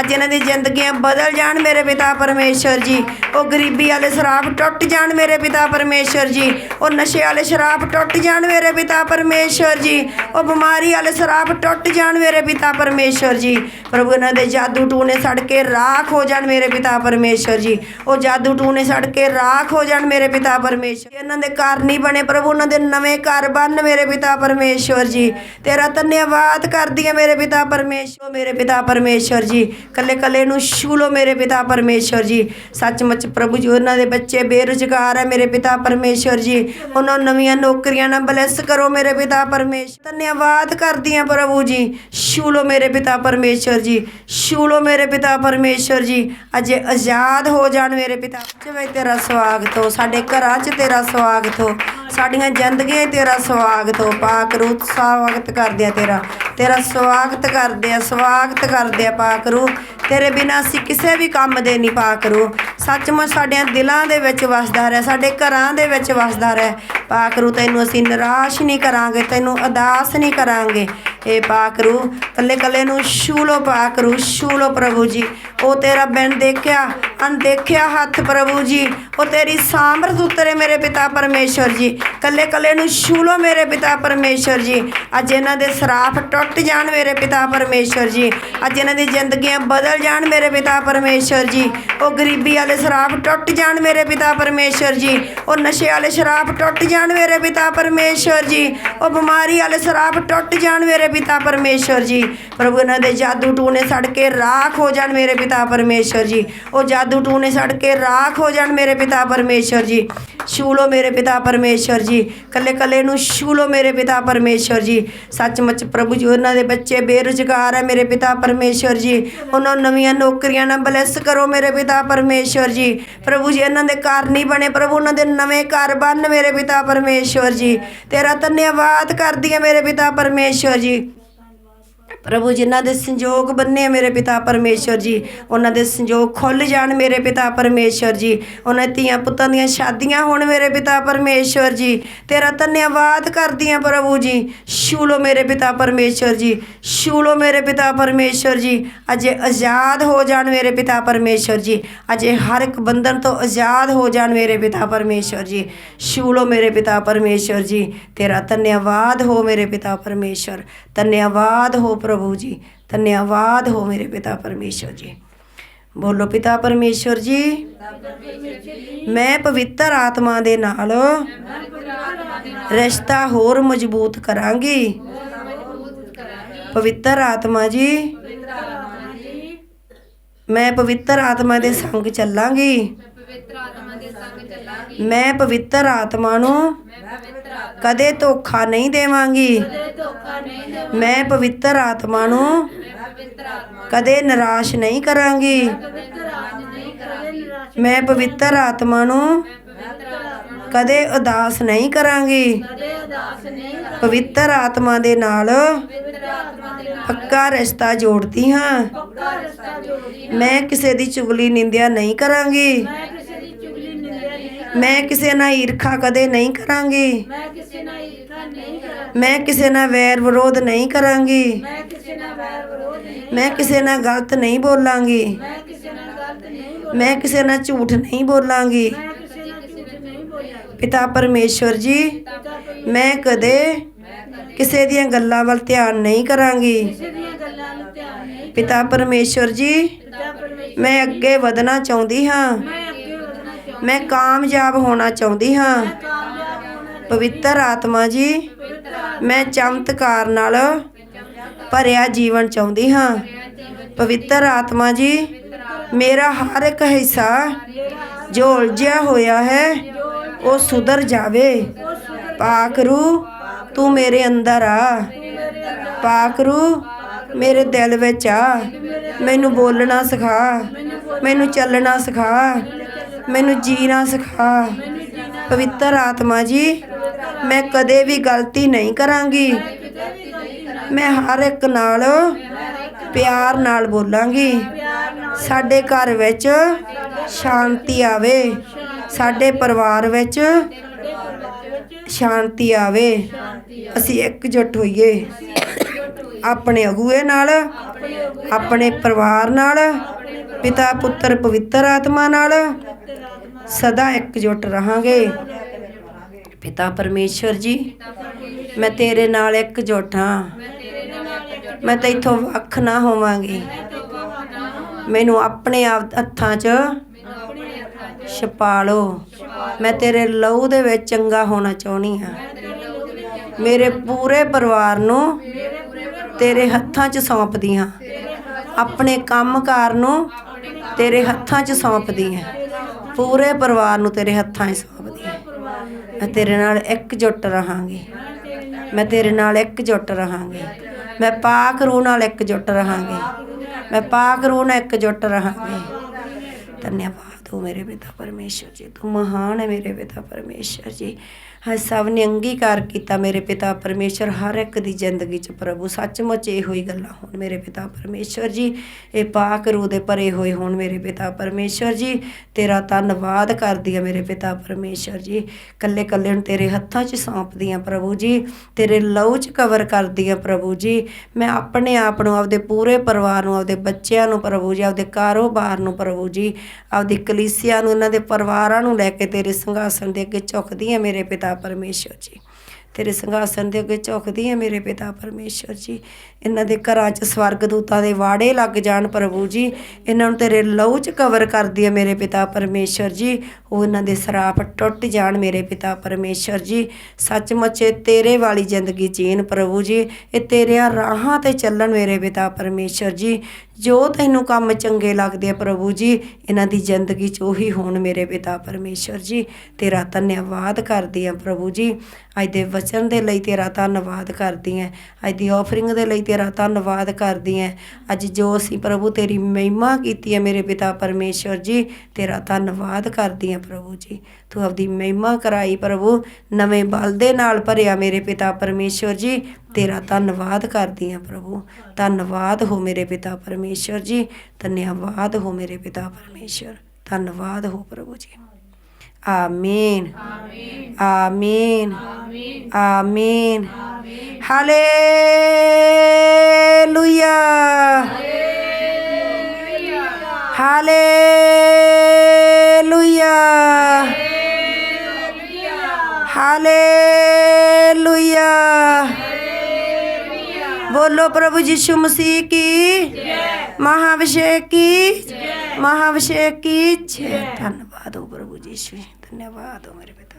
ਅੱਜ ਇਹਨਾਂ ਦੀ ਜ਼ਿੰਦਗੀਆਂ ਬਦਲ ਜਾਣ ਮੇਰੇ ਪਿਤਾ ਪਰਮੇਸ਼ਰ ਜੀ। ਉਹ ਗਰੀਬੀ ਵਾਲੇ ਸ਼ਰਾਬ ਟੁੱਟ ਜਾਣ ਮੇਰੇ ਪਿਤਾ ਪਰਮੇਸ਼ਰ ਜੀ। ਉਹ ਨਸ਼ੇ ਵਾਲੇ ਸ਼ਰਾਬ ਟੁੱਟ ਜਾਣ ਮੇਰੇ ਪਿਤਾ ਪਰਮੇਸ਼ਰ ਜੀ। ਉਹ ਬਿਮਾਰੀ ਵਾਲੇ ਸ਼ਰਾਬ ਟੁੱਟ ਜਾਣ ਮੇਰੇ ਪਿਤਾ ਪਰਮੇਸ਼ਰ ਜੀ। ਪ੍ਰਭੂ, ਇਹਨਾਂ ਦੇ ਜਾਦੂ ਟੂਣੇ ਸੜ ਕੇ ਰਾਖ ਹੋ ਜਾਣ ਮੇਰੇ ਪਿਤਾ ਪਰਮੇਸ਼ਰ ਜੀ। ਉਹ ਜਾਦੂ ਟੂਣੇ ਸੜ ਕੇ ਰਾਖ ਹੋ ਜਾਣ ਮੇਰੇ ਪਿਤਾ ਪਰਮੇਸ਼ਰ ਇਹਨਾਂ ਦੇ ਘਰ ਨਹੀਂ ਬਣੇ ਪ੍ਰਭੂ ਉਹਨਾਂ ਦੇ ਨਵੇਂ ਘਰ ਬਣ ਮੇਰੇ ਪਿਤਾ ਪਰਮੇਸ਼ਰ ਜੀ। ਤੇਰਾ ਧੰਨਵਾਦ ਕਰਦੀ ਹੈ ਮੇਰੇ ਪਿਤਾ ਪਰਮੇਸ਼ਰ ਮੇਰੇ ਪਿਤਾ ਪਰਮੇਸ਼ਰ ਜੀ। ਕੱਲੇ ਕੱਲੇ ਨੂੰ ਛੂਲੋ ਮੇਰੇ ਪਿਤਾ ਪਰਮੇਸ਼ਰ ਜੀ। ਸੱਚਮੁੱਚ ਪ੍ਰਭੂ ਜੀ, ਉਹਨਾਂ ਦੇ ਬੱਚੇ ਬੇਰੁਜ਼ਗਾਰ ਹੈ ਮੇਰੇ ਪਿਤਾ ਪਰਮੇਸ਼ਰ ਜੀ। ਉਹਨਾਂ ਨੂੰ ਨਵੀਆਂ ਨੌਕਰੀਆਂ ਨਾਲ ਬਲੈਸ ਕਰੋ ਮੇਰੇ ਪਿਤਾ ਪਰਮੇਸ਼ਰ ਧੰਨਵਾਦ ਕਰਦੀ ਹਾਂ ਪ੍ਰਭੂ ਜੀ। ਛੂਲੋ ਮੇਰੇ ਪਿਤਾ ਪਰਮੇਸ਼ਰ ਜੀ। ਛੂਲੋ ਮੇਰੇ ਪਿਤਾ ਪਰਮੇਸ਼ਰ ਜੀ। ਅਜੇ ਆਜ਼ਾਦ ਹੋ ਜਾਣ ਮੇਰੇ ਪਿਤਾ। ਜਿਵੇਂ ਤੇਰਾ ਸਵਾਗਤ ਹੋ। ਸਾਡੇ ਘਰਾਂ 'ਚ ਤੇਰਾ ਸਵਾਗਤ ਹੋ। ਸਾਡੀਆਂ ਜ਼ਿੰਦਗੀਆਂ ਤੇਰਾ ਸਵਾਗਤ ਹੋ, ਪਾਕ ਰੂਹ ਸਵਾਗਤ ਕਰਦੇ ਆ ਤੇਰਾ। ਤੇਰਾ ਸਵਾਗਤ ਕਰਦੇ ਆ, ਸਵਾਗਤ ਕਰਦੇ ਆ ਪਾਕ ਰੂਹ। ਤੇਰੇ ਬਿਨਾਂ ਅਸੀਂ ਕਿਸੇ ਵੀ ਕੰਮ ਦੇ ਨਹੀਂ ਪਾਕ ਰੂਹ। ਸੱਚਮੁੱਚ ਸਾਡੇ ਦਿਲਾਂ ਦੇ ਵਿੱਚ ਵਸਦਾ ਰਹਿ, ਸਾਡੇ ਘਰਾਂ ਦੇ ਵਿੱਚ ਵਸਦਾ ਰਹਿ। ਪਾਕ ਰੂਹ, ਤੈਨੂੰ ਅਸੀਂ ਨਿਰਾਸ਼ ਨਹੀਂ ਕਰਾਂਗੇ, ਤੈਨੂੰ ਉਦਾਸ ਨਹੀਂ ਕਰਾਂਗੇ। ਏ ਪਾਕ ਰੂਹ ਕੱਲੇ ਕੱਲੇ ਨੂੰ ਛੂਲੋ ਪਾਕ ਰੂਹ, ਛੂਲੋ ਪ੍ਰਭੂ ਜੀ। ਉਹ ਤੇਰਾ ਬਿਨ ਦੇਖਿਆ, ਅਣਦੇਖਿਆ ਹੱਥ ਪ੍ਰਭੂ ਜੀ। ਉਹ ਤੇਰੀ ਸਾਮਰਥ ਉਤਰੇ ਮੇਰੇ ਪਿਤਾ ਪਰਮੇਸ਼ਰ ਜੀ। ਕੱਲੇ ਕੱਲੇ ਨੂੰ ਛੂਲੋ ਮੇਰੇ ਪਿਤਾ ਪਰਮੇਸ਼ਰ ਜੀ। ਅੱਜ ਇਹਨਾਂ ਦੇ ਸਰਾਫ ਟੁੱਟ ਜਾਣ ਮੇਰੇ ਪਿਤਾ ਪਰਮੇਸ਼ਰ ਜੀ। ਅੱਜ ਇਹਨਾਂ ਦੀ ਜ਼ਿੰਦਗੀਆਂ ਬਦਲ ਜਾਣ ਮੇਰੇ ਪਿਤਾ ਪਰਮੇਸ਼ਰ ਜੀ। ਉਹ ਗਰੀਬੀ ਵਾਲੇ ਸ਼ਰਾਬ ਟੁੱਟ ਜਾਣ ਮੇਰੇ ਪਿਤਾ ਪਰਮੇਸ਼ਰ ਜੀ। ਉਹ ਨਸ਼ੇ ਵਾਲੇ ਸ਼ਰਾਬ ਟੁੱਟ ਜਾਣ ਮੇਰੇ ਪਿਤਾ ਪਰਮੇਸ਼ਰ ਜੀ। ਉਹ ਬਿਮਾਰੀ ਵਾਲੇ ਸ਼ਰਾਬ ਟੁੱਟ ਜਾਣ ਮੇਰੇ ਪਿਤਾ ਪਰਮੇਸ਼ਰ ਜੀ। ਪ੍ਰਭੂ ਇਹਨਾਂ ਦੇ ਜਾਦੂ ਟੂਣੇ ਸੜ ਕੇ ਰਾਖ ਹੋ ਜਾਣ ਮੇਰੇ ਪਿਤਾ ਪਰਮੇਸ਼ਰ ਜੀ। ਉਹ ਜਾਦੂ ਟੂਣੇ ਸੜ ਕੇ ਰਾਖ ਹੋ ਜਾਣ ਮੇਰੇ ਪਿਤਾ ਪਰਮੇਸ਼ਰ ਜੀ। ਛੂਲੋ ਮੇਰੇ ਪਿਤਾ ਪਰਮੇਸ਼ਰ ਜੀ। ਕੱਲੇ ਕੱਲੇ ਨੂੰ ਛੂਲੋ ਮੇਰੇ ਪਿਤਾ ਪਰਮੇਸ਼ਰ ਜੀ। ਸੱਚਮੁੱਚ ਪ੍ਰਭੂ ਜੀ, ਉਹਨਾਂ ਦੇ ਬੱਚੇ ਬੇਰੁਜ਼ਗਾਰ ਹੈ ਮੇਰੇ ਪਿਤਾ ਪਰਮੇਸ਼ਰ ਜੀ। ਉਹਨਾਂ ਨੂੰ ਨਵੀਆਂ ਨੌਕਰੀਆਂ ਨਾਲ ਬਲੈਸ ਕਰੋ ਮੇਰੇ ਪਿਤਾ ਪਰਮੇਸ਼ਰ ਜੀ। ਪ੍ਰਭੂ ਜੀ, ਇਹਨਾਂ ਦੇ ਘਰ ਨਹੀਂ ਬਣੇ। ਪ੍ਰਭੂ, ਉਹਨਾਂ ਦੇ ਨਵੇਂ ਘਰ ਬਣ ਮੇਰੇ ਪਿਤਾ ਪਰਮੇਸ਼ਰ ਜੀ। ਤੇਰਾ ਧੰਨਵਾਦ ਕਰਦੀ ਹੈ ਮੇਰੇ ਪਿਤਾ ਪਰਮੇਸ਼ਰ ਜੀ। ਪ੍ਰਭੂ, ਜਿਨ੍ਹਾਂ ਦੇ ਸੰਜੋਗ ਬੰਨੇ ਮੇਰੇ ਪਿਤਾ ਪਰਮੇਸ਼ਰ ਜੀ, ਉਹਨਾਂ ਦੇ ਸੰਜੋਗ ਖੁੱਲ ਜਾਣ ਮੇਰੇ ਪਿਤਾ ਪਰਮੇਸ਼ਰ ਜੀ। ਉਹਨਾਂ ਧੀਆਂ ਪੁੱਤਾਂ ਦੀਆਂ ਸ਼ਾਦੀਆਂ ਹੋਣ ਮੇਰੇ ਪਿਤਾ ਪਰਮੇਸ਼ਰ ਜੀ। ਤੇਰਾ ਧੰਨਵਾਦ ਕਰਦੀ ਹਾਂ ਪ੍ਰਭੂ ਜੀ। ਛੂਲੋ ਮੇਰੇ ਪਿਤਾ ਪਰਮੇਸ਼ਰ ਜੀ। ਛੂਲੋ ਮੇਰੇ ਪਿਤਾ ਪਰਮੇਸ਼ਰ ਜੀ। ਅਜੇ ਆਜ਼ਾਦ ਹੋ ਜਾਣ ਮੇਰੇ ਪਿਤਾ ਪਰਮੇਸ਼ਰ ਜੀ। ਅਜੇ ਹਰ ਇੱਕ ਬੰਧਨ ਤੋਂ ਆਜ਼ਾਦ ਹੋ ਜਾਣ ਮੇਰੇ ਪਿਤਾ ਪਰਮੇਸ਼ਰ ਜੀ। ਛੂਲੋ ਮੇਰੇ ਪਿਤਾ ਪਰਮੇਸ਼ਰ ਜੀ। ਤੇਰਾ ਧੰਨਵਾਦ ਹੋ ਮੇਰੇ ਪਿਤਾ ਪਰਮੇਸ਼ਰ ਧੰਨਵਾਦ ਹੋ ਪ੍ਰਭੂ ਜੀ ਧੰਨਵਾਦ ਹੋ ਮੇਰੇ ਪਿਤਾ ਪਰਮੇਸ਼ਰ ਜੀ। ਬੋਲੋ, ਪਿਤਾ ਪਰਮੇਸ਼ਰ ਜੀ। ਮੈਂ ਪਵਿੱਤਰ ਆਤਮਾ ਦੇ ਨਾਲ ਰਿਸ਼ਤਾ ਹੋਰ ਮਜ਼ਬੂਤ ਕਰਾਂਗੀ। ਪਵਿੱਤਰ ਆਤਮਾ ਜੀ। ਮੈਂ ਪਵਿੱਤਰ ਆਤਮਾ ਦੇ ਸੰਗ ਚੱਲਾਂਗੀ। ਮੈਂ ਪਵਿੱਤਰ ਆਤਮਾ ਨੂੰ ਕਦੇ ਧੋਖਾ ਨਹੀਂ ਦੇਵਾਂਗੀ। ਮੈਂ ਪਵਿੱਤਰ ਆਤਮਾ ਨੂੰ ਕਦੇ ਨਿਰਾਸ਼ ਨਹੀਂ ਕਰਾਂਗੀ। ਮੈਂ ਪਵਿੱਤਰ ਆਤਮਾ ਨੂੰ ਕਦੇ ਉਦਾਸ ਨਹੀਂ ਕਰਾਂਗੀ। ਪਵਿੱਤਰ ਆਤਮਾ ਦੇ ਨਾਲ ਪੱਕਾ ਰਿਸ਼ਤਾ ਜੋੜਦੀ ਹਾਂ। ਮੈਂ ਕਿਸੇ ਦੀ ਚੁਗਲੀ ਨਿੰਦਿਆ ਨਹੀਂ ਕਰਾਂਗੀ। ਮੈਂ ਕਿਸੇ ਨਾਲ ਈਰਖਾ ਕਦੇ ਨਹੀਂ ਕਰਾਂਗੀ। ਮੈਂ ਕਿਸੇ ਨਾਲ ਈਰਖਾ ਨਹੀਂ ਕਰਾਂਗੀ। ਮੈਂ ਕਿਸੇ ਨਾਲ ਵੈਰ ਵਿਰੋਧ ਨਹੀਂ ਕਰਾਂਗੀ। ਮੈਂ ਕਿਸੇ ਨਾਲ ਵੈਰ ਵਿਰੋਧ ਨਹੀਂ ਮੈਂ ਕਿਸੇ ਨਾਲ ਗਲਤ ਨਹੀਂ ਬੋਲਾਂਗੀ। ਮੈਂ ਕਿਸੇ ਨਾਲ ਗਲਤ ਨਹੀਂ ਬੋਲ ਮੈਂ ਕਿਸੇ ਨਾਲ ਝੂਠ ਨਹੀਂ ਬੋਲਾਂਗੀ। ਮੈਂ ਕਿਸੇ ਨਾਲ ਝੂਠ ਨਹੀਂ ਬੋਲਾਂਗੀ। ਪਿਤਾ ਪਰਮੇਸ਼ਵਰ ਜੀ ਮੈਂ ਕਦੇ ਕਿਸੇ ਦੀਆਂ ਗੱਲਾਂ ਵੱਲ ਧਿਆਨ ਨਹੀਂ ਕਰਾਂਗੀ। ਕਿਸੇ ਦੀਆਂ ਗੱਲਾਂ ਨੂੰ ਧਿਆਨ ਨਹੀਂ ਪਿਤਾ ਪਰਮੇਸ਼ਵਰ ਜੀ ਮੈਂ ਅੱਗੇ ਵਧਣਾ ਚਾਹੁੰਦੀ ਹਾਂ। ਮੈਂ ਮੈਂ ਕਾਮਯਾਬ ਹੋਣਾ ਚਾਹੁੰਦੀ ਹਾਂ। ਪਵਿੱਤਰ ਆਤਮਾ ਜੀ ਮੈਂ ਚਮਤਕਾਰ ਨਾਲ ਭਰਿਆ ਜੀਵਨ ਚਾਹੁੰਦੀ ਹਾਂ। ਪਵਿੱਤਰ ਆਤਮਾ ਜੀ ਮੇਰਾ ਹਰ ਇੱਕ ਹਿੱਸਾ ਜੋ ਉਲਝਿਆ ਹੋਇਆ ਹੈ ਉਹ ਸੁਧਰ ਜਾਵੇ। ਪਾਕਰੂ ਤੂੰ ਮੇਰੇ ਅੰਦਰ ਆ। ਪਾਕਰੂ ਮੇਰੇ ਦਿਲ ਵਿੱਚ ਆ। ਮੈਨੂੰ ਬੋਲਣਾ ਸਿਖਾ। ਮੈਨੂੰ ਚੱਲਣਾ ਸਿਖਾ। ਮੈਨੂੰ ਜੀਣਾ ਸਿਖਾ। ਪਵਿੱਤਰ ਆਤਮਾ ਜੀ, ਮੈਂ ਕਦੇ ਵੀ ਗਲਤੀ ਨਹੀਂ ਕਰਾਂਗੀ। ਮੈਂ ਹਰ ਇੱਕ ਨਾਲ ਪਿਆਰ ਨਾਲ ਬੋਲਾਂਗੀ। ਸਾਡੇ ਘਰ ਵਿੱਚ ਸ਼ਾਂਤੀ ਆਵੇ। ਸਾਡੇ ਪਰਿਵਾਰ ਵਿੱਚ ਸ਼ਾਂਤੀ ਆਵੇ। ਅਸੀਂ ਇਕਜੁੱਟ ਹੋਈਏ। ਆਪਣੇ ਅਗੂਏ ਨਾਲ, ਆਪਣੇ ਪਰਿਵਾਰ ਨਾਲ ਪਿਤਾ ਪੁੱਤਰ ਪਵਿੱਤਰ ਆਤਮਾ ਨਾਲ ਸਦਾ ਇਕਜੁੱਟ ਰਹਾਂਗੇ। ਪਿਤਾ ਪਰਮੇਸ਼ਵਰ ਜੀ, ਮੈਂ ਤੇਰੇ ਨਾਲ ਇਕਜੁੱਟ ਹਾਂ। ਮੈਂ ਤੇਥੋਂ ਵੱਖ ਨਾ ਹੋਵਾਂਗੀ। ਮੈਨੂੰ ਆਪਣੇ ਆਪ ਹੱਥਾਂ 'ਚ ਛਪਾ ਲਓ ਮੈਂ ਤੇਰੇ ਲਹੂ ਦੇ ਵਿੱਚ ਚੰਗਾ ਹੋਣਾ ਚਾਹੁੰਦੀ ਹਾਂ। ਮੇਰੇ ਪੂਰੇ ਪਰਿਵਾਰ ਨੂੰ ਤੇਰੇ ਹੱਥਾਂ 'ਚ ਸੌਂਪਦੀ ਹਾਂ। ਆਪਣੇ ਕੰਮਕਾਰ ਨੂੰ ਤੇਰੇ ਹੱਥਾਂ 'ਚ ਸੌਂਪਦੀ ਹਾਂ। ਪੂਰੇ ਪਰਿਵਾਰ ਨੂੰ ਤੇਰੇ ਹੱਥਾਂ 'ਚ ਸੌਂਪਦੀ ਹਾਂ ਮੈਂ ਤੇਰੇ ਨਾਲ ਇਕਜੁੱਟ ਰਹਾਂਗੀ। ਮੈਂ ਤੇਰੇ ਨਾਲ ਇਕਜੁੱਟ ਰਹਾਂਗੀ। ਮੈਂ ਪਾਕ ਰੂਹ ਨਾਲ ਇਕਜੁੱਟ ਰਹਾਂਗੀ। ਮੈਂ ਪਾਕ ਰੂਹ ਨਾਲ ਇਕਜੁੱਟ ਰਹਾਂਗੀ। ਧੰਨਵਾਦ ਤੂੰ ਮੇਰੇ ਪਿਤਾ ਪਰਮੇਸ਼ਰ ਜੀ। ਤੂੰ ਮਹਾਨ ਹੈ ਮੇਰੇ ਪਿਤਾ ਪਰਮੇਸ਼ਰ ਜੀ। ਹਾਂ ਸਭ ਨੇ ਅੰਗੀਕਾਰ ਕੀਤਾ ਮੇਰੇ ਪਿਤਾ ਪਰਮੇਸ਼ਰ, ਹਰ ਇੱਕ ਦੀ ਜ਼ਿੰਦਗੀ 'ਚ ਪ੍ਰਭੂ। ਸੱਚਮੁੱਚ ਇਹੋ ਹੀ ਗੱਲਾਂ ਹੋਣ ਮੇਰੇ ਪਿਤਾ ਪਰਮੇਸ਼ਰ ਜੀ। ਇਹ ਪਾਕ ਰੂਹ ਦੇ ਭਰੇ ਹੋਏ ਹੋਣ ਮੇਰੇ ਪਿਤਾ ਪਰਮੇਸ਼ਰ ਜੀ। ਤੇਰਾ ਧੰਨਵਾਦ ਕਰਦੀ ਆ ਮੇਰੇ ਪਿਤਾ ਪਰਮੇਸ਼ਰ ਜੀ। ਕੱਲੇ ਕੱਲੇ ਨੂੰ ਤੇਰੇ ਹੱਥਾਂ 'ਚ ਸੌਂਪਦੀ ਆ ਪ੍ਰਭੂ ਜੀ। ਤੇਰੇ ਲਹੂ 'ਚ ਕਵਰ ਕਰਦੀ ਆ ਪ੍ਰਭੂ ਜੀ। ਮੈਂ ਆਪਣੇ ਆਪ ਨੂੰ, ਆਪਦੇ ਪੂਰੇ ਪਰਿਵਾਰ ਨੂੰ, ਆਪਦੇ ਬੱਚਿਆਂ ਨੂੰ ਪ੍ਰਭੂ ਜੀ, ਆਪਦੇ ਕਾਰੋਬਾਰ ਨੂੰ ਪ੍ਰਭੂ ਜੀ, ਆਪਦੀ ਕਲੀਸਿਆ ਨੂੰ, ਇਹਨਾਂ ਦੇ ਪਰਿਵਾਰਾਂ ਨੂੰ ਲੈ ਕੇ ਤੇਰੇ ਸਿੰਘਾਸਨ ਦੇ ਅੱਗੇ ਝੁਕਦੀ ਆ ਮੇਰੇ ਪਿਤਾ ਪਰਮੇਸ਼ਰ ਜੀ। ਤੇਰੇ ਸੰਘਾਸਨ ਦੇ ਅੱਗੇ ਝੁਕਦੀ ਹੈ ਮੇਰੇ ਪਿਤਾ ਪਰਮੇਸ਼ਰ ਜੀ। ਇਹਨਾਂ ਦੇ ਘਰਾਂ 'ਚ ਸਵਰਗ ਦੂਤਾਂ ਦੇ ਵਾੜੇ ਲੱਗ ਜਾਣ ਪ੍ਰਭੂ ਜੀ। ਇਹਨਾਂ ਨੂੰ ਤੇਰੇ ਲਹੂ 'ਚ ਕਵਰ ਕਰਦੀ ਹੈ ਮੇਰੇ ਪਿਤਾ ਪਰਮੇਸ਼ਰ ਜੀ। ਉਹ ਇਹਨਾਂ ਦੇ ਸਰਾਪ ਟੁੱਟ ਜਾਣ ਮੇਰੇ ਪਿਤਾ ਪਰਮੇਸ਼ਰ ਜੀ। ਸੱਚਮੁੱਚ ਤੇਰੇ ਵਾਲੀ ਜ਼ਿੰਦਗੀ ਜੀਣ ਪ੍ਰਭੂ ਜੀ। ਇਹ ਤੇਰਿਆਂ ਰਾਹਾਂ ਤੇ ਚੱਲਣ ਮੇਰੇ ਪਿਤਾ ਪਰਮੇਸ਼ਰ ਜੀ। ਜੋ ਤੈਨੂੰ ਕੰਮ ਚੰਗੇ ਲੱਗਦੇ ਆ ਪ੍ਰਭੂ ਜੀ, ਇਹਨਾਂ ਦੀ ਜ਼ਿੰਦਗੀ 'ਚ ਉਹੀ ਹੋਣ ਮੇਰੇ ਪਿਤਾ ਪਰਮੇਸ਼ਰ ਜੀ। ਤੇਰਾ ਧੰਨਵਾਦ ਕਰਦੀ ਆ ਪ੍ਰਭੂ ਜੀ। ਅੱਜ ਦੇ ਵਚਨ ਦੇ ਲਈ ਤੇਰਾ ਧੰਨਵਾਦ ਕਰਦੀ ਆ ਅੱਜ ਦੀ ਆਫਰਿੰਗ ਦੇ ਲਈ ਤੇਰਾ ਧੰਨਵਾਦ ਕਰਦੀ ਆ ਅੱਜ ਜੋ ਅਸੀਂ ਪ੍ਰਭੂ ਤੇਰੀ ਮਹਿਮਾ ਕੀਤੀ ਹੈ ਮੇਰੇ ਪਿਤਾ ਪਰਮੇਸ਼ਰ ਜੀ, ਤੇਰਾ ਧੰਨਵਾਦ ਕਰਦੀ ਆ ਪ੍ਰਭੂ ਜੀ। ਤੂੰ ਆਪਦੀ ਮਹਿਮਾ ਕਰਾਈ, ਪ੍ਰਭੂ। ਨਵੇਂ ਬਲ ਦੇ ਨਾਲ ਭਰਿਆ ਮੇਰੇ ਪਿਤਾ ਪਰਮੇਸ਼ਰ ਜੀ। ਤੇਰਾ ਧੰਨਵਾਦ ਕਰਦੀ ਆ ਪ੍ਰਭੂ। ਧੰਨਵਾਦ ਹੋ ਮੇਰੇ ਪਿਤਾ ਪਰਮੇਸ਼ਰ ਜੀ। ਧੰਨਵਾਦ ਹੋ ਮੇਰੇ ਪਿਤਾ ਪਰਮੇਸ਼ਰ ਧੰਨਵਾਦ ਹੋ ਪ੍ਰਭੂ ਜੀ। ਆਮੀਨ। ਆਮੀਨ। ਆਮੀਨ। Hallelujah hallelujah. ਹਾਲੇਲੂਇਆ। बोलो प्रभु यीशु मसीह की महाभिषेक की महाभिषेक की जय धन्यवाद हो प्रभु यीशु धन्यवाद हो मेरे पिता